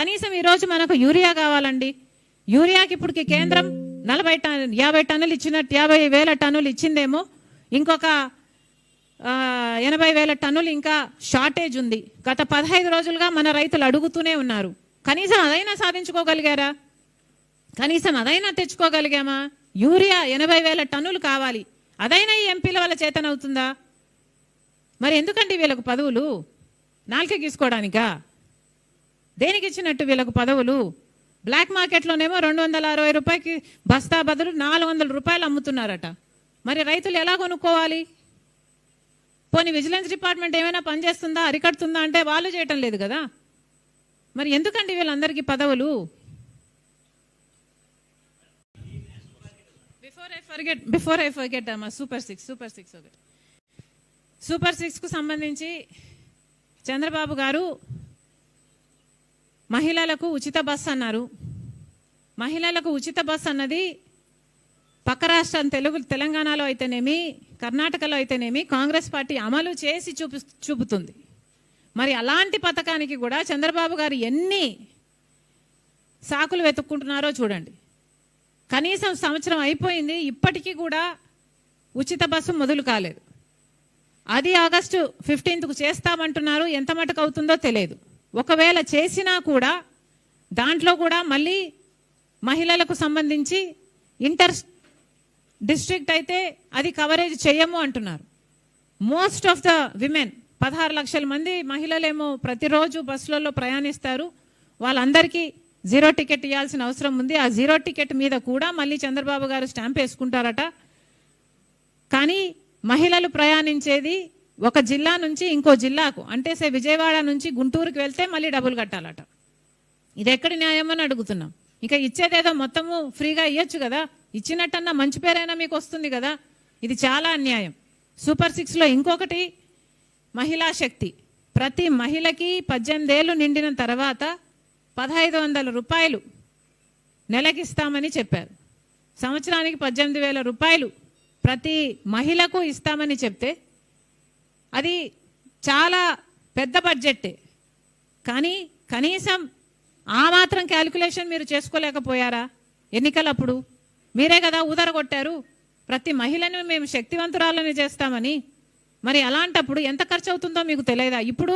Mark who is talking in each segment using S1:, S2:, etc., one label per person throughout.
S1: కనీసం ఈరోజు మనకు యూరియా కావాలండి. యూరియాకి ఇప్పటికి కేంద్రం నలభై టన్ యాభై టన్నులు ఇచ్చినట్టు యాభై వేల టన్నులు ఇచ్చిందేమో. ఇంకొక ఎనభై వేల టన్నులు ఇంకా షార్టేజ్ ఉంది. గత పదహైదు రోజులుగా మన రైతులు అడుగుతూనే ఉన్నారు. కనీసం అదైనా సాధించుకోగలిగారా? కనీసం అదైనా తెచ్చుకోగలిగామా? యూరియా ఎనభై వేల టన్నులు కావాలి. అదైనా ఈ ఎంపీల వల్ల చేతనవుతుందా? మరి ఎందుకండి వీళ్ళకు పదవులు? నాలుక గీసుకోవడానికా? దేనికి ఇచ్చినట్టు వీళ్ళకు పదవులు? బ్లాక్ మార్కెట్లోనేమో రెండు వందల అరవై రూపాయకి బస్తా బదులు నాలుగు వందల రూపాయలు అమ్ముతున్నారట. మరి రైతులు ఎలా కొనుక్కోవాలి? పోనీ విజిలెన్స్ డిపార్ట్మెంట్ ఏమైనా పనిచేస్తుందా అరికడుతుందా అంటే వాళ్ళు చేయటం లేదు కదా. మరి ఎందుకండి వీళ్ళందరికీ పదవులు? Before I forget before I forget అమ్మా సూపర్ సిక్స్ సూపర్ సిక్స్ ఒకటి. సూపర్ సిక్స్కు సంబంధించి చంద్రబాబు గారు మహిళలకు ఉచిత బస్ అన్నారు. మహిళలకు ఉచిత బస్ అన్నది పక్క రాష్ట్రం తెలుగు తెలంగాణలో అయితేనేమి కర్ణాటకలో అయితేనేమి కాంగ్రెస్ పార్టీ అమలు చేసి చూపు చూపుతుంది. మరి అలాంటి పథకానికి కూడా చంద్రబాబు గారు ఎన్ని సాకులు వెతుక్కుంటున్నారో చూడండి. కనీసం సంవత్సరం అయిపోయింది ఇప్పటికీ కూడా ఉచిత బస్సు మొదలు కాలేదు. అది ఆగస్టు ఫిఫ్టీన్త్కు చేస్తామంటున్నారు ఎంత మటుకు అవుతుందో తెలియదు. ఒకవేళ చేసినా కూడా దాంట్లో కూడా మళ్ళీ మహిళలకు సంబంధించి ఇంటర్ డిస్ట్రిక్ట్ అయితే అది కవరేజ్ చేయము అంటున్నారు. మోస్ట్ ఆఫ్ ద విమెన్ పదహారు లక్షల మంది మహిళలేమో ప్రతిరోజు బస్సులలో ప్రయాణిస్తారు. వాళ్ళందరికీ జీరో టికెట్ ఇవ్వాల్సిన అవసరం ఉంది. ఆ జీరో టికెట్ మీద కూడా మళ్ళీ చంద్రబాబు గారు స్టాంప్ వేసుకుంటారట. కానీ మహిళలు ప్రయాణించేది ఒక జిల్లా నుంచి ఇంకో జిల్లాకు అంటే సే విజయవాడ నుంచి గుంటూరుకి వెళ్తే మళ్ళీ డబ్బులు కట్టాలట. ఇది ఎక్కడి న్యాయం అని అడుగుతున్నాం. ఇక ఇచ్చేదేదో మొత్తము ఫ్రీగా ఇవ్వచ్చు కదా. ఇచ్చినట్టన్నా మంచి పేరైనా మీకు వస్తుంది కదా. ఇది చాలా అన్యాయం. సూపర్ సిక్స్లో ఇంకొకటి మహిళా శక్తి. ప్రతి మహిళకి పద్దెనిమిదేళ్ళు నిండిన తర్వాత పదహైదు వందల రూపాయలు నెలకిస్తామని చెప్పారు. సంవత్సరానికి పద్దెనిమిది వేల రూపాయలు ప్రతి మహిళకు ఇస్తామని చెప్తే అది చాలా పెద్ద బడ్జెట్టే కానీ కనీసం ఆ మాత్రం క్యాలిక్యులేషన్ మీరు చేసుకోలేకపోయారా? ఎన్నికలప్పుడు? మీరే కదా ఊదరగొట్టారు. ప్రతి మహిళను మేము శక్తివంతురాలని చేస్తామని. మరి అలాంటప్పుడు ఎంత ఖర్చు అవుతుందో మీకు తెలియదా? ఇప్పుడు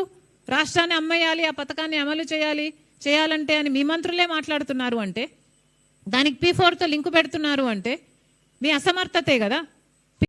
S1: రాష్ట్రాన్ని అమ్మేయాలి ఆ పథకాన్ని అమలు చేయాలి చేయాలంటే అని మీ మంత్రులే మాట్లాడుతున్నారు అంటే దానికి పీ ఫోర్తో లింకు పెడుతున్నారు అంటే మీ అసమర్థతే కదా.